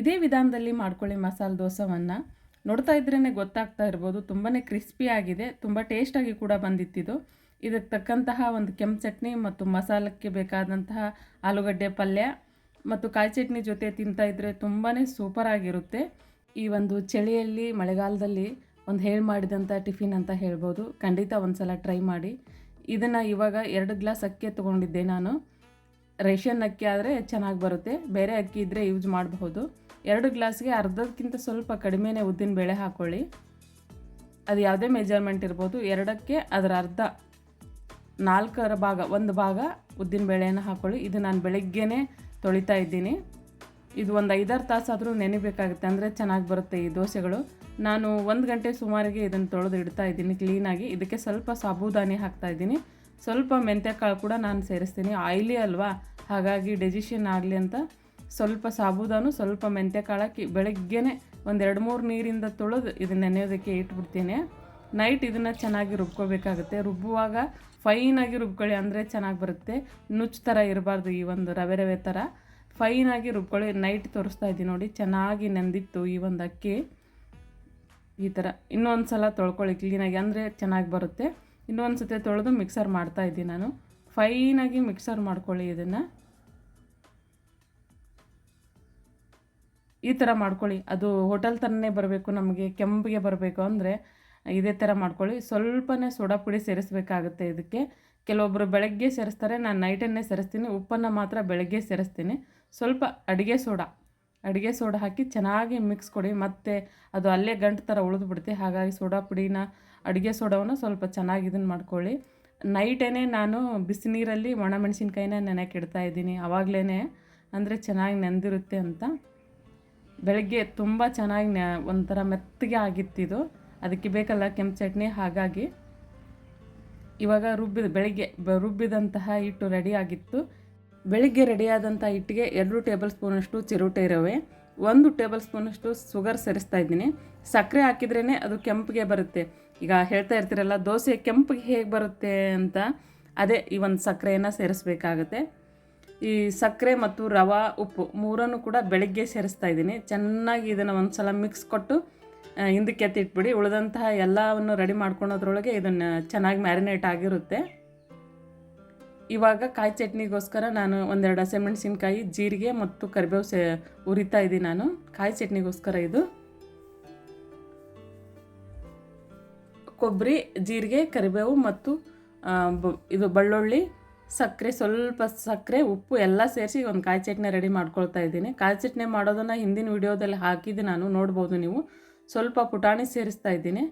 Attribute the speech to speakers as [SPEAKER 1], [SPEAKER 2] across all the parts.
[SPEAKER 1] ಇದೇ ವಿಧಾನದಲ್ಲಿ ಮಾಡ್ಕೊಳ್ಳಿ ಮಸಾಲೆ ದೋಸೆವನ್ನು. ನೋಡ್ತಾ ಇದ್ರೇ ಗೊತ್ತಾಗ್ತಾ ಇರ್ಬೋದು ತುಂಬಾ ಕ್ರಿಸ್ಪಿಯಾಗಿದೆ ತುಂಬ ಟೇಸ್ಟಾಗಿ ಕೂಡ ಬಂದಿತ್ತಿದು. ಇದಕ್ಕೆ ತಕ್ಕಂತಹ ಒಂದು ಕೆಂಪು ಚಟ್ನಿ ಮತ್ತು ಮಸಾಲಕ್ಕೆ ಬೇಕಾದಂತಹ ಆಲೂಗಡ್ಡೆ ಪಲ್ಯ ಮತ್ತು ಕಾಯಿ ಚಟ್ನಿ ಜೊತೆ ತಿಂತಾ ಇದ್ದರೆ ತುಂಬಾ ಸೂಪರಾಗಿರುತ್ತೆ ಈ ಒಂದು ಚಳಿಯಲ್ಲಿ, ಮಳೆಗಾಲದಲ್ಲಿ ಒಂದು ಹೇಳಿ ಮಾಡಿದಂಥ ಟಿಫಿನ್ ಅಂತ ಹೇಳ್ಬೋದು. ಖಂಡಿತ ಒಂದು ಸಲ ಟ್ರೈ ಮಾಡಿ. ಇದನ್ನು ಇವಾಗ ಎರಡು ಗ್ಲಾಸ್ ಅಕ್ಕಿ ತೊಗೊಂಡಿದ್ದೆ ನಾನು. ರೇಷನ್ ಅಕ್ಕಿ ಆದರೆ ಚೆನ್ನಾಗಿ ಬರುತ್ತೆ, ಬೇರೆ ಅಕ್ಕಿ ಇದ್ದರೆ ಯೂಸ್ ಮಾಡಬಹುದು. ಎರಡು ಗ್ಲಾಸ್ಗೆ ಅರ್ಧಕ್ಕಿಂತ ಸ್ವಲ್ಪ ಕಡಿಮೆನೇ ಉದ್ದಿನ ಬೇಳೆ ಹಾಕ್ಕೊಳ್ಳಿ ಅದು ಯಾವುದೇ ಮೆಜರ್ಮೆಂಟ್ ಇರ್ಬೋದು. ಎರಡಕ್ಕೆ ಅದರ ಅರ್ಧ, ನಾಲ್ಕರ ಭಾಗ, ಒಂದು ಭಾಗ ಉದ್ದಿನ ಬೇಳೆಯನ್ನು ಹಾಕ್ಕೊಳ್ಳಿ ಇದು ನಾನು ಬೆಳಗ್ಗೆನೇ ತೊಳಿತಾ ಇದ್ದೀನಿ. ಇದು ಒಂದು ಐದಾರು ತಾಸಾದರೂ ನೆನಿಬೇಕಾಗುತ್ತೆ. ಅಂದರೆ ಚೆನ್ನಾಗಿ ಬರುತ್ತೆ ಈ ದೋಸೆಗಳು. ನಾನು ಒಂದು ಗಂಟೆ ಸುಮಾರಿಗೆ ಇದನ್ನು ತೊಳೆದು ಇಡ್ತಾ ಇದ್ದೀನಿ ಕ್ಲೀನಾಗಿ. ಇದಕ್ಕೆ ಸ್ವಲ್ಪ ಸಾಬೂದಾನಿ ಹಾಕ್ತಾ ಇದ್ದೀನಿ. ಸ್ವಲ್ಪ ಮೆಂತ್ಯ ಕಾಳು ಕೂಡ ನಾನು ಸೇರಿಸ್ತೀನಿ. ಆಯಿಲಿ ಅಲ್ವಾ? ಹಾಗಾಗಿ ಡೆಜಿಷನ್ ಆಗಲಿ ಅಂತ ಸ್ವಲ್ಪ ಸಾಬೂದಾನು, ಸ್ವಲ್ಪ ಮೆಂತ್ಯ ಹಾಕಿ ಬೆಳಗ್ಗೆನೆ ಒಂದು ಎರಡು ಮೂರು ನೀರಿಂದ ತೊಳೆದು ಇದನ್ನ ನೆನೆಯೋದಕ್ಕೆ ಇಟ್ಬಿಡ್ತೀನಿ. ನೈಟ್ ಇದನ್ನು ಚೆನ್ನಾಗಿ ರುಬ್ಕೋಬೇಕಾಗುತ್ತೆ. ರುಬ್ಬುವಾಗ ಫೈನಾಗಿ ರುಬ್ಕೊಳ್ಳಿ ಅಂದರೆ ಚೆನ್ನಾಗಿ ಬರುತ್ತೆ. ನುಚ್ಚು ಥರ ಇರಬಾರ್ದು ಈ ಒಂದು ರವೆ ರವೆ ಥರ ಫೈನಾಗಿ ರುಬ್ಕೊಳ್ಳಿ. ನೈಟ್ ತೋರಿಸ್ತಾ ಇದ್ದೀನಿ ನೋಡಿ, ಚೆನ್ನಾಗಿ ನೆಂದಿತ್ತು ಈ ಒಂದು ಅಕ್ಕಿ. ಈ ಥರ ಇನ್ನೊಂದು ಸಲ ತೊಳ್ಕೊಳ್ಳಿ ಕ್ಲೀನಾಗಿ ಅಂದರೆ ಚೆನ್ನಾಗಿ ಬರುತ್ತೆ. ಇನ್ನೊಂದು ಸತಿ ತೊಳೆದು ಮಿಕ್ಸರ್ ಮಾಡ್ತಾ ಇದ್ದೀನಿ ನಾನು. ಫೈನಾಗಿ ಮಿಕ್ಸರ್ ಮಾಡ್ಕೊಳ್ಳಿ ಇದನ್ನು. ಈ ಥರ ಮಾಡ್ಕೊಳ್ಳಿ. ಅದು ಹೋಟೆಲ್ ಥರನೇ ಬರಬೇಕು, ನಮಗೆ ಕೆಂಪಿಗೆ ಬರಬೇಕು ಅಂದರೆ ಇದೇ ಥರ ಮಾಡ್ಕೊಳ್ಳಿ. ಸ್ವಲ್ಪನೇ ಸೋಡಾ ಪುಡಿ ಸೇರಿಸಬೇಕಾಗುತ್ತೆ ಇದಕ್ಕೆ. ಕೆಲವೊಬ್ಬರು ಬೆಳಗ್ಗೆ ಸೇರಿಸ್ತಾರೆ, ನಾನು ನೈಟನ್ನೇ ಸೇರಿಸ್ತೀನಿ, ಉಪ್ಪನ್ನು ಮಾತ್ರ ಬೆಳಗ್ಗೆ ಸೇರಿಸ್ತೀನಿ. ಸ್ವಲ್ಪ ಅಡುಗೆ ಸೋಡಾ ಅಡುಗೆ ಸೋಡಾ ಹಾಕಿ ಚೆನ್ನಾಗಿ ಮಿಕ್ಸ್ ಕೊಡಿ. ಮತ್ತು ಅದು ಅಲ್ಲೇ ಗಂಟು ಥರ ಉಳಿದು ಬಿಡುತ್ತೆ ಹಾಗಾಗಿ ಸೋಡಾ ಪುಡಿನ, ಅಡುಗೆ ಸೋಡಾವನ್ನು ಸ್ವಲ್ಪ ಚೆನ್ನಾಗಿ ಇದನ್ನು ಮಾಡ್ಕೊಳ್ಳಿ. ನೈಟೇ ನಾನು ಬಿಸಿ ನೀರಲ್ಲಿ ಒಣಮೆಣಸಿನ್ಕಾಯಿನ ನೆನೆಕ್ಕೆ ಇಡ್ತಾ ಇದ್ದೀನಿ. ಆವಾಗಲೇ ಅಂದರೆ ಚೆನ್ನಾಗಿ ನೆಂದಿರುತ್ತೆ ಅಂತ. ಬೆಳಗ್ಗೆ ತುಂಬ ಚೆನ್ನಾಗಿ ಒಂಥರ ಮೆತ್ತಗೆ ಆಗಿತ್ತಿದು ಅದಕ್ಕೆ ಬೇಕಲ್ಲ ಕೆಂಪು ಚಟ್ನಿ, ಹಾಗಾಗಿ ಇವಾಗ ರುಬ್ಬಿದ, ಬೆಳಗ್ಗೆ ರುಬ್ಬಿದಂತಹ ಹಿಟ್ಟು ರೆಡಿ ಆಗಿತ್ತು. ಬೆಳಿಗ್ಗೆ ರೆಡಿಯಾದಂಥ ಹಿಟ್ಟಿಗೆ ಎರಡು ಟೇಬಲ್ ಸ್ಪೂನಷ್ಟು ಚಿರೋಟೆ ರವೆ ಒಂದು ಟೇಬಲ್ ಸ್ಪೂನಷ್ಟು ಶುಗರ್ ಸೇರಿಸ್ತಾ ಇದ್ದೀನಿ. ಸಕ್ಕರೆ ಹಾಕಿದ್ರೇ ಅದು ಕೆಂಪಿಗೆ ಬರುತ್ತೆ. ಈಗ ಹೇಳ್ತಾ ಇರ್ತೀರಲ್ಲ, ದೋಸೆ ಕೆಂಪಿಗೆ ಹೇಗೆ ಬರುತ್ತೆ ಅಂತ, ಅದೇ ಈ ಒಂದು ಸಕ್ಕರೆಯನ್ನು ಸೇರಿಸ್ಬೇಕಾಗತ್ತೆ. ಈ ಸಕ್ಕರೆ ಮತ್ತು ರವೆ ಉಪ್ಪು ಮೂರನ್ನು ಕೂಡ ಬೆಳಗ್ಗೆ ಸೇರಿಸ್ತಾ ಇದ್ದೀನಿ. ಚೆನ್ನಾಗಿ ಇದನ್ನು ಒಂದು ಸಲ ಮಿಕ್ಸ್ ಕೊಟ್ಟು ಹಿಂದಕ್ಕೆ ಎತ್ತಿಟ್ಬಿಡಿ ಉಳಿದಂತಹ ಎಲ್ಲವನ್ನು ರೆಡಿ ಮಾಡ್ಕೊಳೋದ್ರೊಳಗೆ ಇದನ್ನು ಚೆನ್ನಾಗಿ ಮ್ಯಾರಿನೇಟ್ ಆಗಿರುತ್ತೆ. ಇವಾಗ ಕಾಯಿ ಚಟ್ನಿಗೋಸ್ಕರ ನಾನು ಒಂದೆರಡು ಹಸಿಮೆಣಸಿನ್ಕಾಯಿ, ಜೀರಿಗೆ ಮತ್ತು ಕರಿಬೇವು ಸೇ, ಉರಿತಾ ಇದ್ದೀನಿ ನಾನು. ಕಾಯಿ ಚಟ್ನಿಗೋಸ್ಕರ ಇದು. ಕೊಬ್ಬರಿ, ಜೀರಿಗೆ, ಕರಿಬೇವು ಮತ್ತು ಇದು ಬೆಳ್ಳುಳ್ಳಿ ಸಕ್ಕರೆ ಸ್ವಲ್ಪ ಸಕ್ಕರೆ, ಉಪ್ಪು ಎಲ್ಲ ಸೇರಿಸಿ ಒಂದು ಕಾಯಿ ಚಟ್ನಿ ರೆಡಿ ಮಾಡ್ಕೊಳ್ತಾ ಇದ್ದೀನಿ. ಕಾಯಿ ಚಟ್ನಿ ಮಾಡೋದನ್ನು ಹಿಂದಿನ ವಿಡಿಯೋದಲ್ಲಿ ಹಾಕಿದ್ದು ನಾನು, ನೋಡ್ಬೋದು ನೀವು. ಸ್ವಲ್ಪ ಪುಟಾಣಿ ಸೇರಿಸ್ತಾ ಇದ್ದೀನಿ.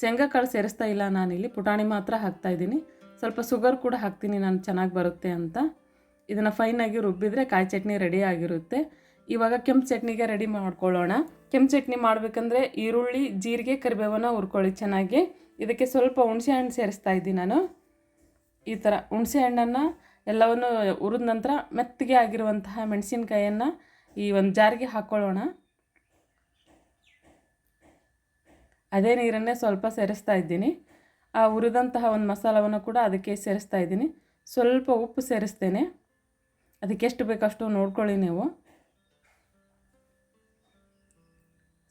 [SPEAKER 1] ಶೇಂಗಾ ಕಾಳು ಸೇರಿಸ್ತಾ ಇಲ್ಲ ನಾನಿಲ್ಲಿ, ಪುಟಾಣಿ ಮಾತ್ರ ಹಾಕ್ತಾ ಇದ್ದೀನಿ. ಸ್ವಲ್ಪ ಶುಗರ್ ಕೂಡ ಹಾಕ್ತೀನಿ ನಾನು, ಚೆನ್ನಾಗಿ ಬರುತ್ತೆ ಅಂತ. ಇದನ್ನು ಫೈನಾಗಿ ರುಬ್ಬಿದರೆ ಕಾಯಿ ಚಟ್ನಿ ರೆಡಿ ಆಗಿರುತ್ತೆ. ಇವಾಗ ಕೆಂಪು ಚಟ್ನಿಗೆ ರೆಡಿ ಮಾಡ್ಕೊಳ್ಳೋಣ. ಕೆಂಪು ಚಟ್ನಿ ಮಾಡಬೇಕಂದ್ರೆ ಈರುಳ್ಳಿ, ಜೀರಿಗೆ ಕರಿಬೇವನ್ನ ಹುರ್ಕೊಳ್ಳಿ ಚೆನ್ನಾಗಿ. ಇದಕ್ಕೆ ಸ್ವಲ್ಪ ಹುಣಸೆ ಹಣ್ಣು ಸೇರಿಸ್ತಾ ಇದ್ದೀನಿ ನಾನು. ಈ ಥರ ಹುಣಸೆ ಹಣ್ಣನ್ನು ಎಲ್ಲವನ್ನು ಹುರಿದ ನಂತರ ಮೆತ್ತಗೆ ಆಗಿರುವಂತಹ ಮೆಣಸಿನ್ಕಾಯನ್ನು ಈ ಒಂದು ಜಾರಿಗೆ ಹಾಕ್ಕೊಳ್ಳೋಣ ಅದೇ ನೀರನ್ನೇ ಸ್ವಲ್ಪ ಸೇರಿಸ್ತಾ ಇದ್ದೀನಿ. ಆ ಹುರಿದಂತಹ ಒಂದು ಮಸಾಲವನ್ನು ಕೂಡ ಅದಕ್ಕೆ ಸೇರಿಸ್ತಾ ಇದ್ದೀನಿ. ಸ್ವಲ್ಪ ಉಪ್ಪು ಸೇರಿಸ್ತೇನೆ. ಅದಕ್ಕೆ ಎಷ್ಟು ಬೇಕಷ್ಟು ನೋಡ್ಕೊಳ್ಳಿ ನೀವು.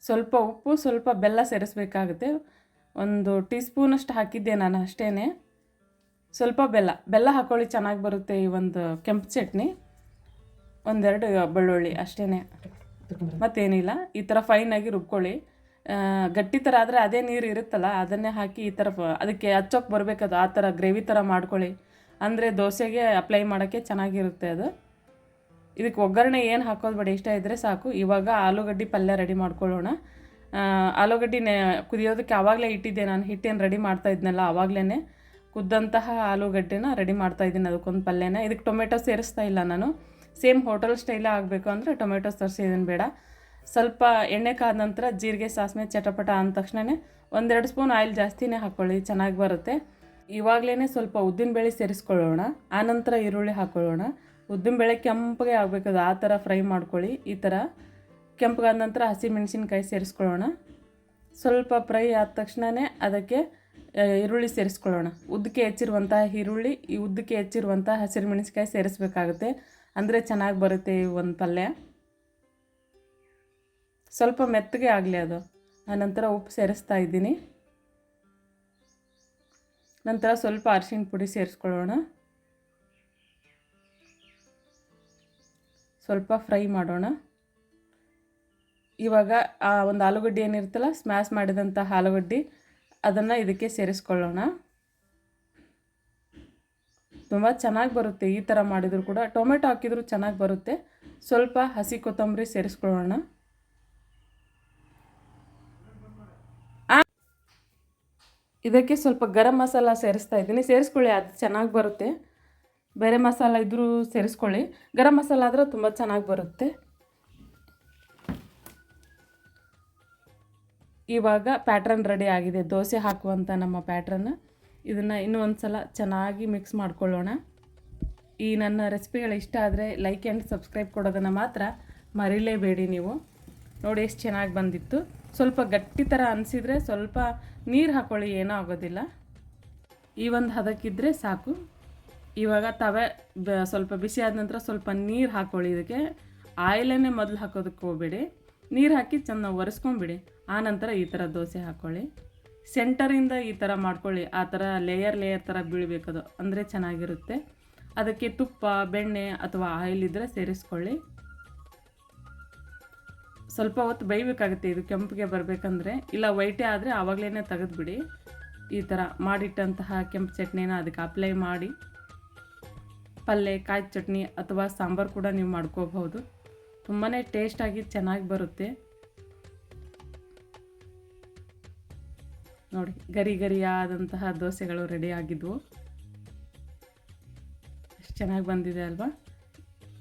[SPEAKER 1] ಸ್ವಲ್ಪ ಉಪ್ಪು, ಸ್ವಲ್ಪ ಬೆಲ್ಲ ಸೇರಿಸ್ಬೇಕಾಗುತ್ತೆ. ಒಂದು ಟೀ ಸ್ಪೂನಷ್ಟು ಹಾಕಿದ್ದೆ ನಾನು ಅಷ್ಟೇ ಸ್ವಲ್ಪ ಬೆಲ್ಲ ಬೆಲ್ಲ ಹಾಕೊಳ್ಳಿ, ಚೆನ್ನಾಗಿ ಬರುತ್ತೆ ಈ ಒಂದು ಕೆಂಪು ಚಟ್ನಿ. ಒಂದೆರಡು ಬೆಳ್ಳುಳ್ಳಿ ಅಷ್ಟೇ ಮತ್ತೇನಿಲ್ಲ, ಈ ಥರ ಫೈನಾಗಿ ರುಬ್ಕೊಳ್ಳಿ. ಗಟ್ಟಿ ಥರ ಆದರೆ ಅದೇ ನೀರು ಇರುತ್ತಲ್ಲ, ಅದನ್ನೇ ಹಾಕಿ ಈ ಥರ ಅದಕ್ಕೆ ಹಚ್ಚೋಕೆ ಬರಬೇಕದು ಆ ಥರ ಗ್ರೇವಿ ಥರ ಮಾಡ್ಕೊಳ್ಳಿ. ಅಂದರೆ ದೋಸೆಗೆ ಅಪ್ಲೈ ಮಾಡೋಕ್ಕೆ ಚೆನ್ನಾಗಿರುತ್ತೆ ಅದು. ಇದಕ್ಕೆ ಒಗ್ಗರಣೆ ಏನು ಹಾಕೋದು ಬೇಡ, ಇಷ್ಟ ಇದ್ದರೆ ಸಾಕು. ಇವಾಗ ಆಲೂಗಡ್ಡೆ ಪಲ್ಯ ರೆಡಿ ಮಾಡ್ಕೊಳ್ಳೋಣ. ಆಲೂಗಡ್ಡೆ ಕುದಿಯೋದಕ್ಕೆ ಆವಾಗಲೇ ಇಟ್ಟಿದ್ದೆ ನಾನು, ಹಿಟ್ಟೇನು ರೆಡಿ ಮಾಡ್ತಾ ಇದ್ನಲ್ಲ ಆವಾಗಲೇ ಕುದ್ದಂತಹ ಆಲೂಗಡ್ಡೆನ ರೆಡಿ ಮಾಡ್ತಾ ಇದ್ದೀನಿ ಅದಕ್ಕೊಂದು ಪಲ್ಯನ. ಇದಕ್ಕೆ ಟೊಮೆಟೊ ಸೇರಿಸ್ತಾ ಇಲ್ಲ ನಾನು. ಸೇಮ್ ಹೋಟೆಲ್ ಸ್ಟೈಲೇ ಆಗಬೇಕು ಅಂದರೆ ಟೊಮೆಟೊ ತರಿಸಿದ್ದೀನಿ ಬೇಡ. ಸ್ವಲ್ಪ ಎಣ್ಣೆ ಕಾದ ನಂತರ ಜೀರಿಗೆ, ಸಾಸಿವೆ, ಚಟಪಟ ಅಂದ ತಕ್ಷಣವೇ ಒಂದೆರಡು ಸ್ಪೂನ್ ಆಯಿಲ್ ಜಾಸ್ತಿನೇ ಹಾಕ್ಕೊಳ್ಳಿ ಚೆನ್ನಾಗಿ ಬರುತ್ತೆ. ಇವಾಗಲೇ ಸ್ವಲ್ಪ ಉದ್ದಿನಬೇಳೆ ಸೇರಿಸ್ಕೊಳ್ಳೋಣ. ಆನಂತರ ಈರುಳ್ಳಿ ಹಾಕ್ಕೊಳ್ಳೋಣ ಉದ್ದಿನಬೇಳೆ ಕೆಂಪಗೆ ಆಗಬೇಕದು ಆ ಥರ ಫ್ರೈ ಮಾಡ್ಕೊಳ್ಳಿ. ಈ ಥರ ಕೆಂಪಗಾದ ನಂತರ ಹಸಿಮೆಣಸಿನ್ಕಾಯಿ ಸೇರಿಸ್ಕೊಳ್ಳೋಣ. ಸ್ವಲ್ಪ ಫ್ರೈ ಆದ ತಕ್ಷಣವೇ ಅದಕ್ಕೆ ಈರುಳ್ಳಿ ಸೇರಿಸ್ಕೊಳ್ಳೋಣ. ಉದ್ದಕ್ಕೆ ಹೆಚ್ಚಿರುವಂಥ ಈರುಳ್ಳಿ, ಈ ಉದ್ದಕ್ಕೆ ಹೆಚ್ಚಿರುವಂಥ ಹಸಿರು ಮೆಣಸಿಕಾಯಿ ಸೇರಿಸ್ಬೇಕಾಗುತ್ತೆ. ಅಂದರೆ ಚೆನ್ನಾಗಿ ಬರುತ್ತೆ ಈ ಒಂದು ಪಲ್ಯ. ಸ್ವಲ್ಪ ಮೆತ್ತಗೆ ಆಗಲಿ ಅದು. ಆನಂತರ ಉಪ್ಪು ಸೇರಿಸ್ತಾ ಇದ್ದೀನಿ. ನಂತರ ಸ್ವಲ್ಪ ಅರಿಶಿಣ ಪುಡಿ ಸೇರಿಸ್ಕೊಳ್ಳೋಣ. ಸ್ವಲ್ಪ ಫ್ರೈ ಮಾಡೋಣ. ಇವಾಗ ಆ ಒಂದು ಆಲೂಗಡ್ಡೆ ಏನಿರುತ್ತಲ್ಲ ಸ್ಮ್ಯಾಶ್ ಮಾಡಿದಂಥ ಆಲೂಗಡ್ಡೆ ಅದನ್ನು ಇದಕ್ಕೆ ಸೇರಿಸ್ಕೊಳ್ಳೋಣ. ತುಂಬ ಚೆನ್ನಾಗಿ ಬರುತ್ತೆ ಈ ಥರ ಮಾಡಿದರೂ ಕೂಡ. ಟೊಮೆಟೊ ಹಾಕಿದರೂ ಚೆನ್ನಾಗಿ ಬರುತ್ತೆ. ಸ್ವಲ್ಪ ಹಸಿ ಕೊತ್ತಂಬರಿ ಸೇರಿಸ್ಕೊಳ್ಳೋಣ. ಇದಕ್ಕೆ ಸ್ವಲ್ಪ ಗರಂ ಮಸಾಲ ಸೇರಿಸ್ತಾ ಇದ್ದೀನಿ. ಸೇರಿಸ್ಕೊಳ್ಳಿ, ಅದು ಚೆನ್ನಾಗಿ ಬರುತ್ತೆ. ಬೇರೆ ಮಸಾಲ ಇದ್ದರೂ ಸೇರಿಸ್ಕೊಳ್ಳಿ. ಗರಂ ಮಸಾಲ ಆದರೆ ತುಂಬ ಚೆನ್ನಾಗಿ ಬರುತ್ತೆ. ಇವಾಗ ಪ್ಯಾಟ್ರನ್ ರೆಡಿ ಆಗಿದೆ. ದೋಸೆ ಹಾಕುವಂಥ ನಮ್ಮ ಪ್ಯಾಟ್ರನ್ ಇದನ್ನು ಇನ್ನೂ ಒಂದು ಸಲ ಚೆನ್ನಾಗಿ ಮಿಕ್ಸ್ ಮಾಡ್ಕೊಳ್ಳೋಣ. ಈ ನನ್ನ ರೆಸಿಪಿಗಳು ಇಷ್ಟ ಆದರೆ ಲೈಕ್ ಆ್ಯಂಡ್ ಸಬ್ಸ್ಕ್ರೈಬ್ ಕೊಡೋದನ್ನು ಮಾತ್ರ ಮರಿಲೇಬೇಡಿ ನೀವು. ನೋಡಿ ಎಷ್ಟು ಚೆನ್ನಾಗಿ ಬಂದಿತ್ತು. ಸ್ವಲ್ಪ ಗಟ್ಟಿ ಥರ ಅನಿಸಿದರೆ ಸ್ವಲ್ಪ ನೀರು ಹಾಕ್ಕೊಳ್ಳಿ ಏನೂ ಆಗೋದಿಲ್ಲ. ಈ ಒಂದು ಹದಕ್ಕಿದ್ರೆ ಸಾಕು. ಇವಾಗ ತವೆ ಸ್ವಲ್ಪ ಬಿಸಿ ಆದ ನಂತರ ಸ್ವಲ್ಪ ನೀರು ಹಾಕ್ಕೊಳ್ಳಿ ಇದಕ್ಕೆ ಆಯಿಲನ್ನೇ ಮೊದಲು ಹಾಕೋದಕ್ಕೆ ಹೋಗಬೇಡಿ. ನೀರು ಹಾಕಿ ಚೆನ್ನಾಗಿ ಒರೆಸ್ಕೊಂಬಿಡಿ ಆನಂತರ ಈ ಥರ ದೋಸೆ ಹಾಕ್ಕೊಳ್ಳಿ ಸೆಂಟರಿಂದ ಈ ಥರ ಮಾಡ್ಕೊಳ್ಳಿ. ಆ ಥರ ಲೇಯರ್ ಲೇಯರ್ ಥರ ಬೀಳಬೇಕದು. ಅಂದರೆ ಚೆನ್ನಾಗಿರುತ್ತೆ. ಅದಕ್ಕೆ ತುಪ್ಪ, ಬೆಣ್ಣೆ ಅಥವಾ ಆಯಿಲ್ ಇದ್ದರೆ ಸೇರಿಸ್ಕೊಳ್ಳಿ. ಸ್ವಲ್ಪ ಹೊತ್ತು ಬೇಯಬೇಕಾಗುತ್ತೆ. ಇದು ಕೆಂಪಿಗೆ ಬರಬೇಕಂದ್ರೆ. ಇಲ್ಲ ವೈಟೇ ಆದರೆ ಆವಾಗಲೇ ತೆಗೆದುಬಿಡಿ. ಈ ಥರ ಮಾಡಿಟ್ಟಂತಹ ಕೆಂಪು ಚಟ್ನಿನ ಅದಕ್ಕೆ ಅಪ್ಲೈ ಮಾಡಿ. ಪಲ್ಯ ಕಾಯಿ ಚಟ್ನಿ ಅಥವಾ ಸಾಂಬಾರು ಕೂಡ ನೀವು ಮಾಡ್ಕೋಬಹುದು. ತುಂಬಾ ಟೇಸ್ಟಾಗಿ ಚೆನ್ನಾಗಿ ಬರುತ್ತೆ. ನೋಡಿ, ಗರಿ ಗರಿಯಾದಂತಹ ದೋಸೆಗಳು ರೆಡಿ ಆಗಿದ್ವು. ಎಷ್ಟು ಚೆನ್ನಾಗಿ ಬಂದಿದೆ ಅಲ್ವಾ?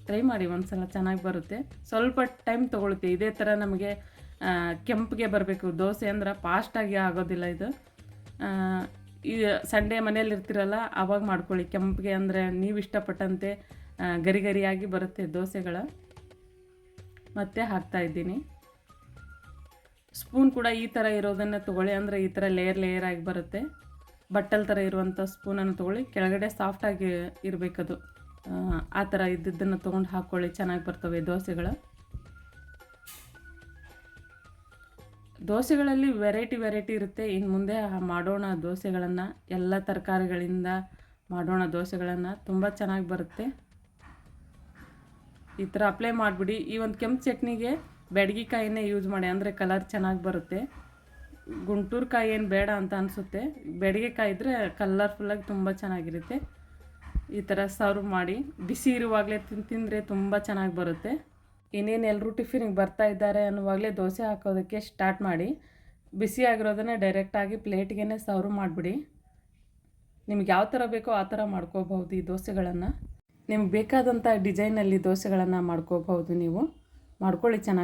[SPEAKER 1] ಟ್ರೈ ಮಾಡಿ ಒಂದು ಸಲ ಚೆನ್ನಾಗಿ ಬರುತ್ತೆ. ಸ್ವಲ್ಪ ಟೈಮ್ ತೊಗೊಳುತ್ತೆ. ಇದೇ ಥರ ನಮಗೆ ಕೆಂಪಿಗೆ ಬರಬೇಕು. ದೋಸೆ ಅಂದ್ರೆ ಫಾಸ್ಟಾಗಿ ಆಗೋದಿಲ್ಲ ಇದು. ಈ ಸಂಡೇ ಮನೇಲಿ ಇರ್ತಿರಲ್ಲ ಆವಾಗ ಮಾಡ್ಕೊಳ್ಳಿ. ಕೆಂಪಿಗೆ ಅಂದರೆ ನೀವು ಇಷ್ಟಪಟ್ಟಂತೆ ಗರಿ ಗರಿಯಾಗಿ ಬರುತ್ತೆ ದೋಸೆಗಳ. ಮತ್ತೆ ಹಾಕ್ತಾ ಇದ್ದೀನಿ. ಸ್ಪೂನ್ ಕೂಡ ಈ ಥರ ಇರೋದನ್ನು ತೊಗೊಳ್ಳಿ. ಅಂದರೆ ಈ ಥರ ಲೇಯರ್ ಲೇಯರ್ ಆಗಿ ಬರುತ್ತೆ. ಬಟ್ಟಲ್ ಥರ ಇರುವಂಥ ಸ್ಪೂನನ್ನು ತೊಗೊಳ್ಳಿ. ಕೆಳಗಡೆ ಸಾಫ್ಟಾಗಿ ಇರಬೇಕದು. ಆ ಥರ ಇದ್ದಿದ್ದನ್ನು ತೊಗೊಂಡು ಹಾಕ್ಕೊಳ್ಳಿ ಚೆನ್ನಾಗಿ ಬರ್ತವೆ ದೋಸೆಗಳು. ದೋಸೆಗಳಲ್ಲಿ ವೆರೈಟಿ ವೆರೈಟಿ ಇರುತ್ತೆ. ಇನ್ನು ಮುಂದೆ ಮಾಡೋಣ ದೋಸೆಗಳನ್ನು. ಎಲ್ಲ ತರಕಾರಿಗಳಿಂದ ಮಾಡೋಣ ದೋಸೆಗಳನ್ನು. ತುಂಬ ಚೆನ್ನಾಗಿ ಬರುತ್ತೆ. ಈ ಥರ ಅಪ್ಲೈ ಮಾಡಿಬಿಡಿ. ಈ ಒಂದು ಕೆಂಪು ಚಟ್ನಿಗೆ ಬೆಡಗಿಕಾಯಿನೇ ಯೂಸ್ ಮಾಡಿ, ಅಂದರೆ ಕಲರ್ ಚೆನ್ನಾಗಿ ಬರುತ್ತೆ. ಗುಂಟೂರು ಕಾಯಿ ಏನು ಬೇಡ ಅಂತ ಅನಿಸುತ್ತೆ. ಬೆಡಗೆಕಾಯಿ ಇದ್ದರೆ ಕಲರ್ಫುಲ್ಲಾಗಿ ತುಂಬ ಚೆನ್ನಾಗಿರುತ್ತೆ. ಈ ಥರ ಸರ್ವ್ ಮಾಡಿ. ಬಿಸಿ ಇರುವಾಗಲೇ ತಿನ್, ತಿಂದರೆ ತುಂಬ ಚೆನ್ನಾಗಿ ಬರುತ್ತೆ. ಇನ್ನೇನು ಎಲ್ಲರೂ ಟಿಫಿನಿಗೆ ಬರ್ತಾ ಇದ್ದಾರೆ ಅನ್ನುವಾಗಲೇ ದೋಸೆ ಹಾಕೋದಕ್ಕೆ ಸ್ಟಾರ್ಟ್ ಮಾಡಿ. ಬಿಸಿ ಆಗಿರೋದನ್ನು ಡೈರೆಕ್ಟಾಗಿ ಪ್ಲೇಟ್ಗೆ ಸರ್ವ್ ಮಾಡಿಬಿಡಿ. ನಿಮ್ಗೆ ಯಾವ ಥರ ಬೇಕೋ ಆ ಥರ ಮಾಡ್ಕೋಬಹುದು ಈ ದೋಸೆಗಳನ್ನು. ನಿಮ್ಗೆ ಬೇಕಾದಂಥ ಡಿಸೈನಲ್ಲಿ ದೋಸೆಗಳನ್ನು ಮಾಡ್ಕೋಬಹುದು ನೀವು. ಮಾಡ್ಕೊಳ್ಳಿ ಚೆನ್ನಾಗಿ.